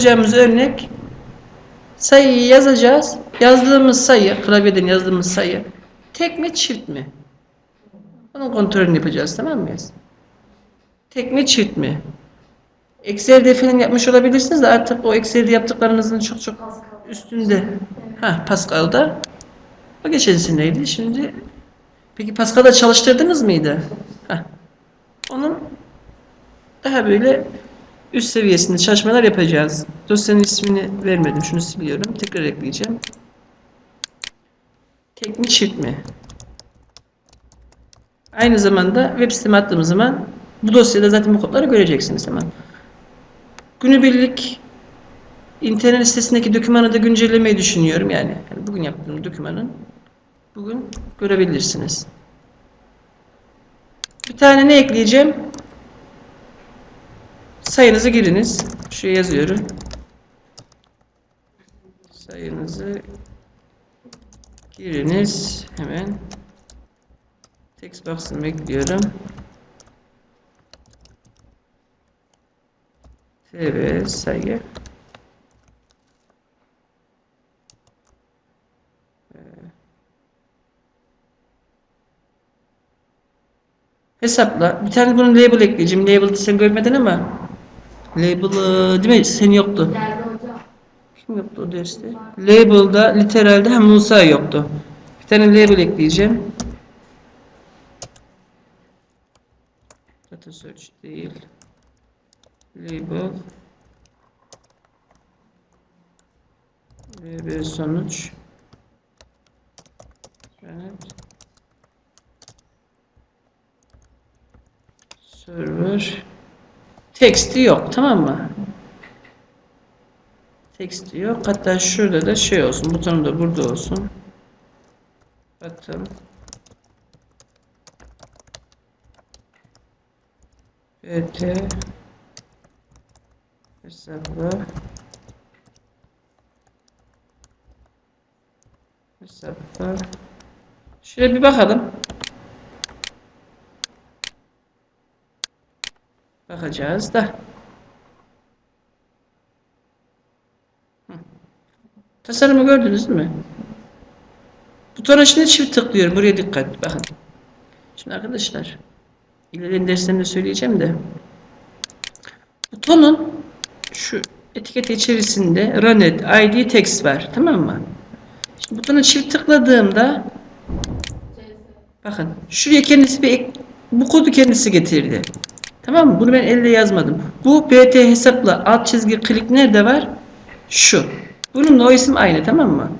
Yapacağımız örnek sayıyı yazacağız. Yazdığımız sayı, klavyeden yazdığımız sayı tek mi çift mi? Bunun kontrolünü yapacağız tamam mıyız? Tek mi çift mi? Excel'de falan yapmış olabilirsiniz de artık o Excel'de yaptıklarınızın çok çok üstünde. Ha Pascal'da. O geçen seneydi. Şimdi peki Pascal'da çalıştırdınız mıydı? Ha. Onun daha böyle üst seviyesinde çalışmalar yapacağız. Dosyanın ismini vermedim. Şunu siliyorum. Tekrar ekleyeceğim. Tek çift mi? Aynı zamanda web siteme attığım zaman bu dosyada zaten bu kodları göreceksiniz hemen. Günübirlik internet sitesindeki dokümanı da güncellemeyi düşünüyorum yani. yani bugün yaptığım dokümanın bugün görebilirsiniz. Bir tane ne ekleyeceğim? Sayınızı giriniz. Şuraya yazıyorum. Sayınızı giriniz. Hemen. Text box'ını bekliyorum. TV sayı. Hesapla. Bir tane bunun label ekleyeceğim. Label'ı sen görmedin ama. Label'ı değil mi? Sen yoktu. Kim yoktu o derste? Label'da, literalde hem Musa yoktu. Bir tane label ekleyeceğim. Data search değil. Label. Label sonuç. Evet. Server. Teksti yok tamam mı? Teksti yok. Hatta şurada da şey olsun. Butonu da burada olsun. Button. BT hesapla hesapla şöyle bir bakalım bakacağız da tasarımı gördünüz mü butona şimdi çift tıklıyorum buraya dikkat bakın şimdi arkadaşlar İlerleyen derslerinde söyleyeceğim de. Butonun şu etiket içerisinde Runet ID text var. Tamam mı? Şimdi butona çift tıkladığımda bakın şuraya kendisi bir bu kodu kendisi getirdi. Tamam mı? Bunu ben elle yazmadım. Bu pt hesapla alt çizgi klik nerede var? Şu. Bununla o isim aynı tamam mı?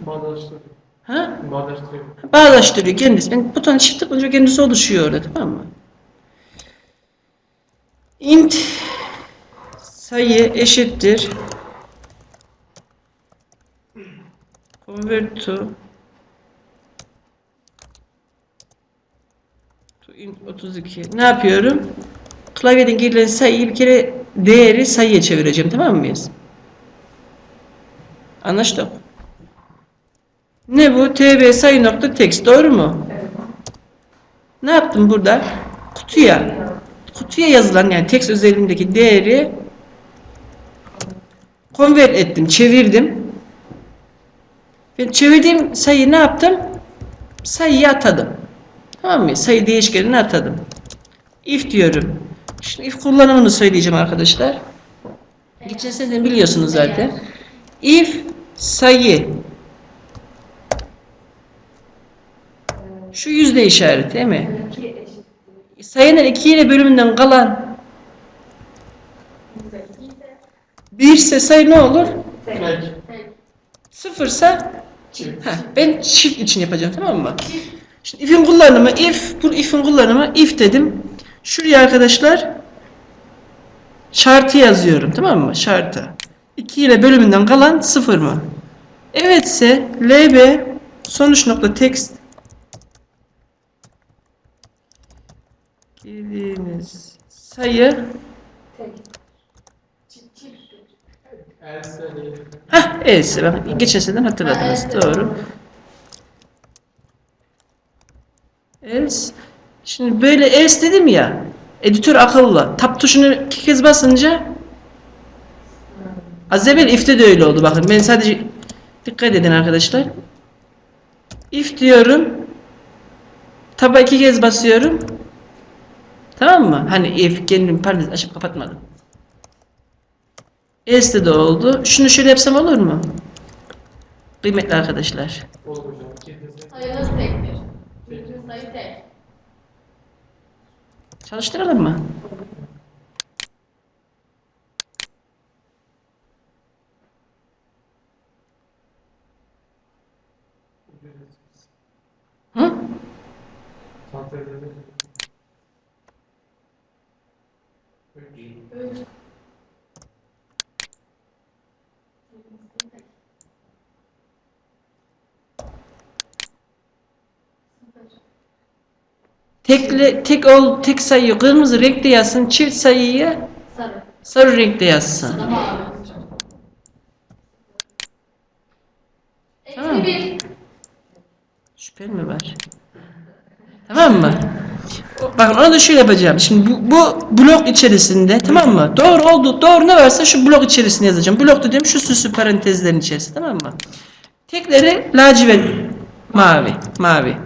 Bağdaştırıyor. Ha? Bağdaştırıyor. Bağdaştırıyor kendisi. Ben butona çift tıklayınca kendisi oluşuyor orada tamam mı? int sayı eşittir convert to to int 32 ne yapıyorum? Klavyeden girilen sayıyı bir kere değeri sayıya çevireceğim tamam mıyız? Anlaştık. Ne bu? tb sayı nokta text doğru mu? Ne yaptım burada? Kutuya kutuya yazılan yani text özelliğindeki değeri convert ettim, çevirdim. Ben çevirdiğim sayıyı ne yaptım? Sayıyı atadım. Tamam mı? Sayı değişkenini atadım. If diyorum. Şimdi if kullanımını söyleyeceğim arkadaşlar. Geçen sene biliyorsunuz zaten. If sayı şu yüzde işareti değil mi? Sayının 2 ile bölümünden kalan iki ise 1 ise sayı ne olur? Sıfırsa heh, ben çift için yapacağım tamam mı? Şimdi if'in kullanımı if, bu if'in kullanımı if dedim. Şuraya arkadaşlar şartı yazıyorum tamam mı? Şartı. 2 ile bölümünden kalan sıfır mı? Evetse lb sonuç nokta text girdiğiniz sayı. Else. Hah. Bak, geçen seneden hatırladınız. Doğru. Else. Şimdi böyle else dedim ya. Editör akıllı. Tab tuşunu iki kez basınca Az evvel if'te de öyle oldu bakın. Ben sadece dikkat edin arkadaşlar. If diyorum. Taba iki kez basıyorum. Tamam mı? Hani if kendim parantez açıp kapatmadım. S'de de oldu. Şunu şöyle yapsam olur mu? Kıymetli arkadaşlar. Olur hocam. Sayınız tektir. Sayı tek. Çalıştıralım mı? Hı? Kontrol edelim. Üç. Üç. Tekli, tek ol, tek sayıyı kırmızı renkte yazsın, çift sayıyı Sarı. sarı renkte yazsın. Tamam. Tamam. Şüphen mi var? Tamam mı? Bakın onu da şöyle yapacağım. Şimdi bu, bu blok içerisinde tamam mı? Doğru oldu. Doğru ne varsa şu blok içerisine yazacağım. Blok dediğim şu süslü parantezlerin içerisinde tamam mı? Tekleri lacivert mavi. Mavi.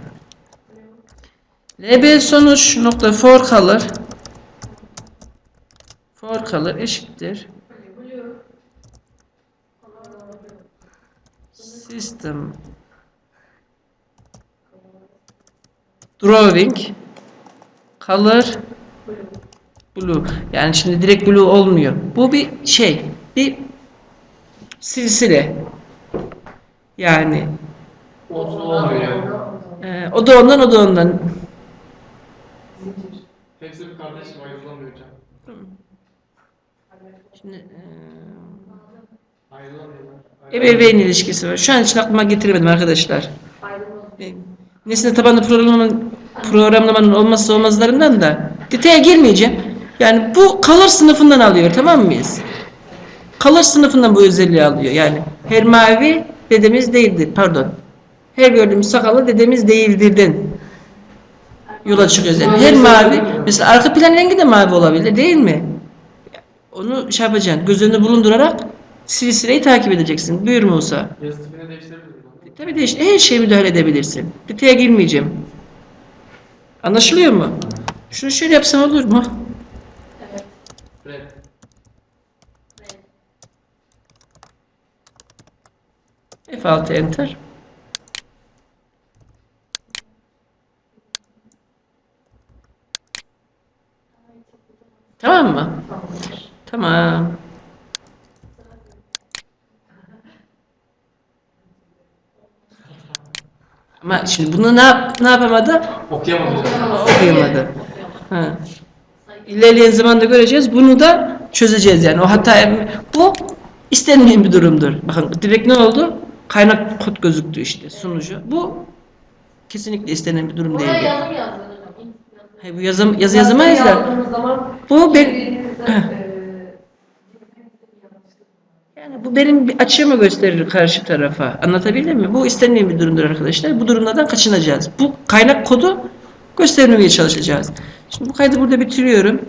LB sonuç nokta for kalır. For kalır eşittir. System drawing color blue. Yani şimdi direkt blue olmuyor. Bu bir şey, bir silsile. Yani Olsun olmuyor yani. e, o da ondan, o da ondan. Hepsi bir kardeşim ayrılamıyor hocam. Şimdi e, Ayrılamıyorlar. ebeveyn ilişkisi var. Şu an için aklıma getiremedim arkadaşlar. E, Nesne tabanlı programlamanın, programlamanın olmazsa olmazlarından da detaya girmeyeceğim. Yani bu kalır sınıfından alıyor tamam mıyız? Kalır sınıfından bu özelliği alıyor. Yani her mavi dedemiz değildir. Pardon. Her gördüğümüz sakalı dedemiz değildirden yola çıkıyoruz. Yani her mavi mesela arka plan rengi de mavi olabilir değil mi? Onu şey yapacaksın. Göz önünde bulundurarak silsileyi takip edeceksin. Buyur Musa. Yazı tipini değiştirebiliriz. mi? Tabii de işte her şeye müdahale edebilirsin. Detaya girmeyeceğim. Anlaşılıyor mu? Şunu şöyle yapsam olur mu? Evet. Red. F6 enter. Tamam mı? Tamam. Ama şimdi bunu ne, yap, ne yapamadı? Okuyamadım hocam. Okuyamadı. Ha. İlerleyen zamanda göreceğiz. Bunu da çözeceğiz yani. O hata bu istenmeyen bir durumdur. Bakın direkt ne oldu? Kaynak kod gözüktü işte sunucu. Bu kesinlikle istenen bir durum Buraya değil. yazım yazdınız hocam. Hayır, bu yazım, yazı yazamayız da. Bu ben, birbirinize, Heh. eee, yani bu benim bir açığımı gösterir karşı tarafa. Anlatabildim mi? Bu istenilen bir durumdur arkadaşlar. Bu durumlardan kaçınacağız. Bu kaynak kodu göstermemeye çalışacağız. Şimdi bu kaydı burada bitiriyorum.